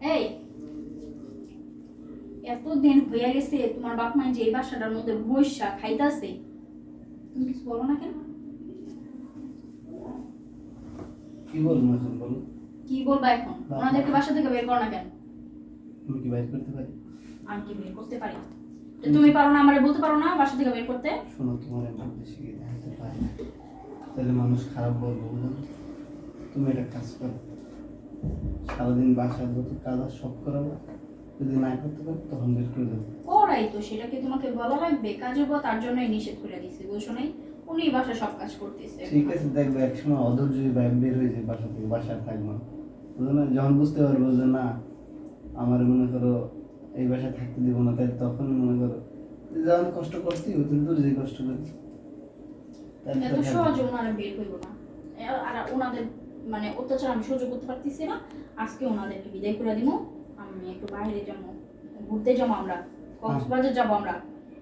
এই এতদিন হইয়া গেছে তোমার বাপ মা যে এই বাসাটার মধ্যে বৈশা খাইতাছে। তুমি কিছু বলো না কেন? কি বলব এখন বলো? কি বলবা এখন? ওনাদেরকে বাসা থেকে বের করো না কেন? তুমি কি বাইর করতে পারি? আমি কি বের করতে পারি? তুমি পারো না আমারে বলতে পারো না বাসা থেকে বের করতে? শোনো তোমার শিখে দেখাতে পারি না। তাহলে মানুষ খারাপ বলব বুঝো না? তুমি একটা কাজ করো। সারাদিন বাসার যত কাজ আর সব করাবো যদি না করতে পারো তখন বের করে দেবো। করাই তো সেটা কি তোমাকে বলা লাগবে তার জন্যই নিষেধ করে দিছি বুঝছ নাই? উনি বাসা সব কাজ করতেছে। ঠিক আছে দেখবে এক সময় অধৈর্য বের হয়ে যায় বাসা থেকে বাসায় থাকব না। বুঝো না? যখন বুঝতে পারব যে না আমার মনে করো এই বাসায় থাকতে দিব না তাই তখন মনে করো যখন কষ্ট করছি ওই তুমি দূরে যে কষ্ট করি এত তো সহজে ওনারা বের হইব না। আর ওনাদের মানে অত্যাচার আমি সহ্য করতে পারতেছি না। আজকে ওনাদেরকে বিদায় করে দিব আমি একটু বাইরে যাব ঘুরতে যাব আমরা। কক্সবাজার যাব আমরা।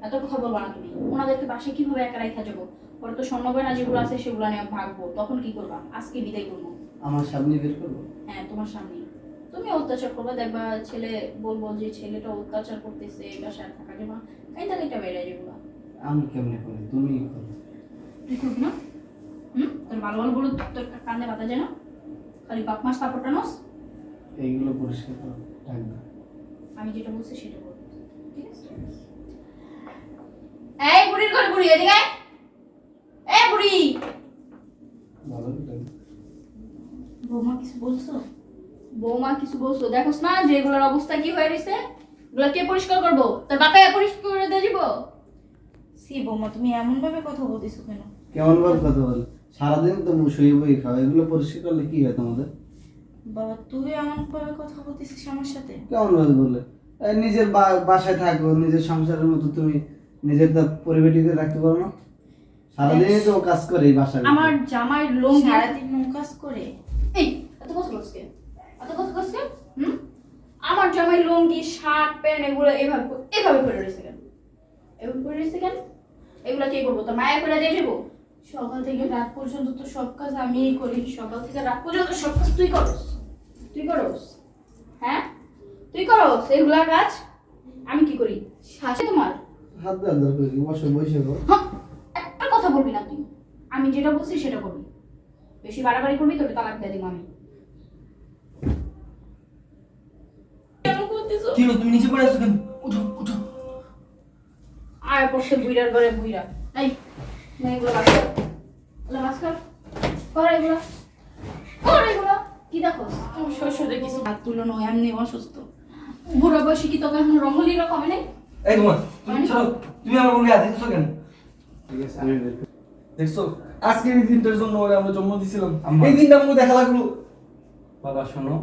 এত কথা বলব না তুমি। ওনাদেরকে বাসে কীভাবে একা রেখা যাব? পরে তো স্বর্ণগয়না যেগুলো আছে সেগুলো নিয়ে ভাগবো। তখন কি করবা? আজকে বিদায় করব। আমার সামনে বের করব? হ্যাঁ তোমার সামনে। তুমি অত্যাচার করবে। দেখবা ছেলে বলব যে ছেলেটা অত্যাচার করতেছে বাসায় থাকা যাবে না। কাইটা কাইটা বেড়ে যেগুলো আমি কেমনে করি তুমি করো। তুই করবি না? হুম? তোর ভালো ভালো বলো তোর কান্দে বাতা যায় না? খালি বাপ নস? এইগুলো পরিষ্কার করো আমি যেটা বলছি সেটা করব ঠিক আছে? এই বুড়ির ঘরে বুড়ি? এদিকে আয়। এই বুড়ি। বৌমা কিছু বলছো? বৌমা কিছু বলছো? দেখোস না যে এগুলোর অবস্থা কি হয়ে রয়েছে এগুলো কে পরিষ্কার করব? তোর বাপে পরিষ্কার করে দিয়ে যাব সি বৌমা তুমি এমন ভাবে কথা বলতেছো কেন? কেমন ভাবে কথা বল সারাদিন তো শুয়ে বই খাও এগুলো পরিষ্কার করলে কি হয় তোমাদের? বাবা তুই এমন কথা বলতেছিস আমার সাথে? কেমন ভাবে বললে? নিজের বাসায় থাকো নিজের সংসারের মতো তুমি নিজের তো পরিবেটিতে রাখতে পারো না? সারাদিনই তো কাজ করে এই বাসায় আমার জামাইয়ের লুঙ্গি সারাদিন নৌকাজ করে? এই এত কথা বলছ এত কথা বলছ হুম? আমার জামাই লুঙ্গি শার্ট প্যান্ট এগুলো এভাবে এভাবে করে রয়েছে কেন? এভাবে করে রয়েছে কেন? এগুলো কে করব? তোর মায়া করে দিয়ে যাব সকাল থেকে রাত পর্যন্ত তো সব কাজ আমিই করি। সকাল থেকে রাত পর্যন্ত সব কাজ তুই করস। তুই করস। হ্যাঁ? তুই করস এগুলা কাজ? আমি কি করি? শাসে তোমার? হাত দেওয়ার দরকার কি? বসে বসে করো হ্যাঁ, একটা কথা বলবি না তুই। আমি যেটা বলছি সেটা করবি। বেশি বাড়াবাড়ি করবি তোকে তালাক দিয়ে দিব আমি। কেন করতেছো? কি হলো? তুমি নিচে পড়ে আছো কেন? উঠো উঠো। আয় পড়ছে বুইরার ঘরে বুইরা এই না এগুলো বাস কর এগুলো বাস কর কর এগুলো। কর এগুলো। কি দেখো? তোমার শ্বশুরে কিছু হাত তুলো এমনি অসুস্থ। বুড়ো বয়সে কি তোকে এখন রঙ্গলি রকম নেই? এই তোমার তুমি চলো তুমি আমার বলে আজ দিতেছো কেন? ঠিক আছে আমি দেখছ আজকের এই দিনটার জন্য ওরে আমরা জন্ম দিছিলাম। এই দিনটা আমাকে দেখা লাগল। বাবা শোনো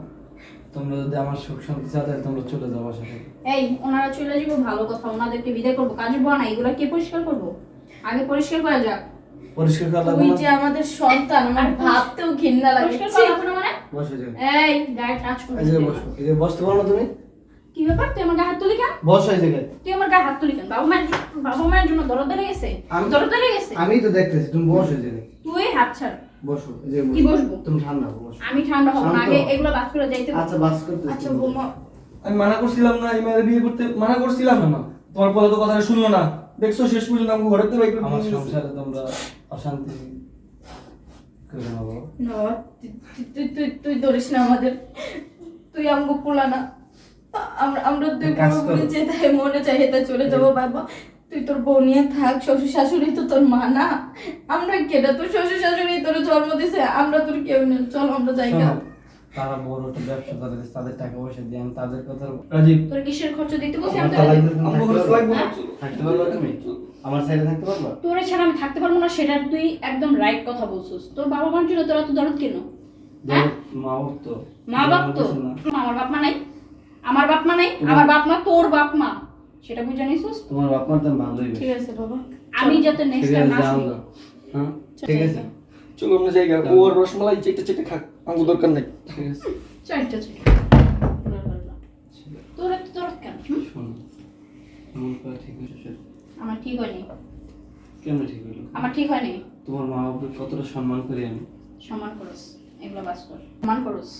তোমরা যদি আমার সুখ শান্তি চাও তাহলে তোমরা চলে যাও বাসা থেকে এই ওনারা চলে যাব ভালো কথা। ওনাদেরকে বিদায় করব কাজে বয়া না এগুলো কে পরিষ্কার করব? আগে পরিষ্কার করা যাক। পরিষ্কার করা লাগবে যে আমাদের সন্তান আমার ভাবতেও ঘৃণা লাগে। পরিষ্কার করা লাগবে মানে? বসে যাও এই গায়ে টাচ করবি এই জায়গায় বসো এই জায়গায় বসতে পারো না তুমি? কি ব্যাপার? তুই আমার গায়ে হাত তুলি কেন? বসো এই জায়গায় তুই আমার গায়ে হাত তুলি কেন? বাবা মায়ের বাবা মায়ের জন্য দরদ ধরে গেছে। আমি- দরদ ধরে গেছে। আমি তো দেখতেছি তুমি বসো এই জায়গায় তুই হাত ছাড়। বসো এই জায়গায় কি বসবো? তুমি ঠান্ডা হও, বসো। আমি ঠান্ডা হব না। আগে এগুলো বাস করে যাইতে আচ্ছা বাস করতে আচ্ছা বৌমা। আমি মানা করছিলাম না এই মেয়ের বিয়ে করতে মানা করছিলাম না তোমার পরে তো কথাটা শুনলো না। দেখছ শেষ পর্যন্ত আমাকে ঘরে তো বাইক আমার। সংসারে তোমরা অশান্তি করে না না তুই- তুই- তুই তুই তুই ধরিস না আমাদের। তুই আমগো পোলা না। আমরা আমরা করো। পুরোপুরি যেতে মনে চাই হেতে চলে যাব বাবা। তুই তোর বউ নিয়ে থাক শ্বশুর শাশুড়ি তো তোর মা না। আমরা কেটা তোর শ্বশুর শাশুড়ি তোর জন্ম দিছে? আমরা তোর কেউ নেই। চল আমরা যাই তারা বড় একটা ব্যবসা তাদের তাদের টাকা পয়সা দিয়ে আমি তাদের কথা রাজীব। তোর কিসের খরচ দিতে বলছি? আমার আমি থাকতে লাগবে পারবা? না। থাকতে পারবা তুমি? আমার সাইডে থাকতে পারবা? তোরে ছাড়া আমি থাকতে পারব না সেটা তুই একদম রাইট কথা বলছিস। তোর বাবা মার জন্য তোরা তো দরদ কেন? হ্যাঁ? মা ওর তো। মা বাপ তো? আমার বাপ মা নাই? আমার বাপ মা নাই? আমার বাপ মা তোর বাপ মা। সেটা বুঝে নিছিস? তোমার বাপ মা তো ভালোই ঠিক আছে বাবা। আমি যাতে নেক্সট টাইম না শুনি হ্যাঁ? ঠিক আছে। চলো আমরা জায়গা। ও আর রসমালাই চেটে চেটে খাক দরকার নেই। চারটা তোর কেন? ঠিক হয়েছে আমার ঠিক হয়নি। কেন ঠিক হলো? আমার ঠিক হয়নি। তোমার মা বাপকে কতটা সম্মান করি আমি? সম্মান করস এগুলো বাস কর। সম্মান করস।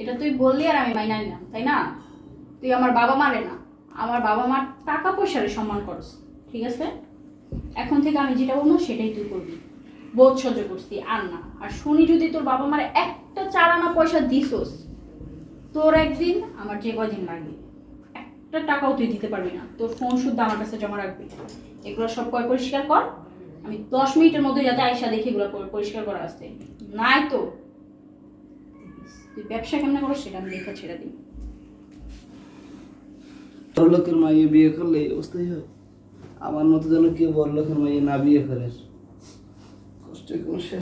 এটা তুই বললি আর আমি মাইনা নিলাম তাই না? তুই আমার বাবা মারে না। আমার বাবা মার টাকা পয়সারে সম্মান করস ঠিক আছে? এখন থেকে আমি যেটা বলব সেটাই তুই করবি। বোধ সহ্য করছি, আর না। আর শুনি যদি তোর বাবা মার একটা চারানা পয়সা দিছস তোর একদিন আমার যে কদিন লাগবে? একটা টাকাও তুই দিতে পারবি না। তোর ফোন শুদ্ধ আমার কাছে জমা রাখবি। এগুলো সব কয় পরিষ্কার কর। আমি দশ মিনিটের মধ্যে যাতে আয়সা দেখি এগুলো পরি- পরিষ্কার করা আসতে নাই তো। তুই ব্যবসা কেমন করো সেটা আমি দেখে ছেড়ে দিই। লোকের মাইয়ে বিয়ে করলে অবস্থাই হয়। আমার মতো যেন কেউ বড় লোকের মাইয়ে না বিয়ে করে। কষ্ট কোনো শেষ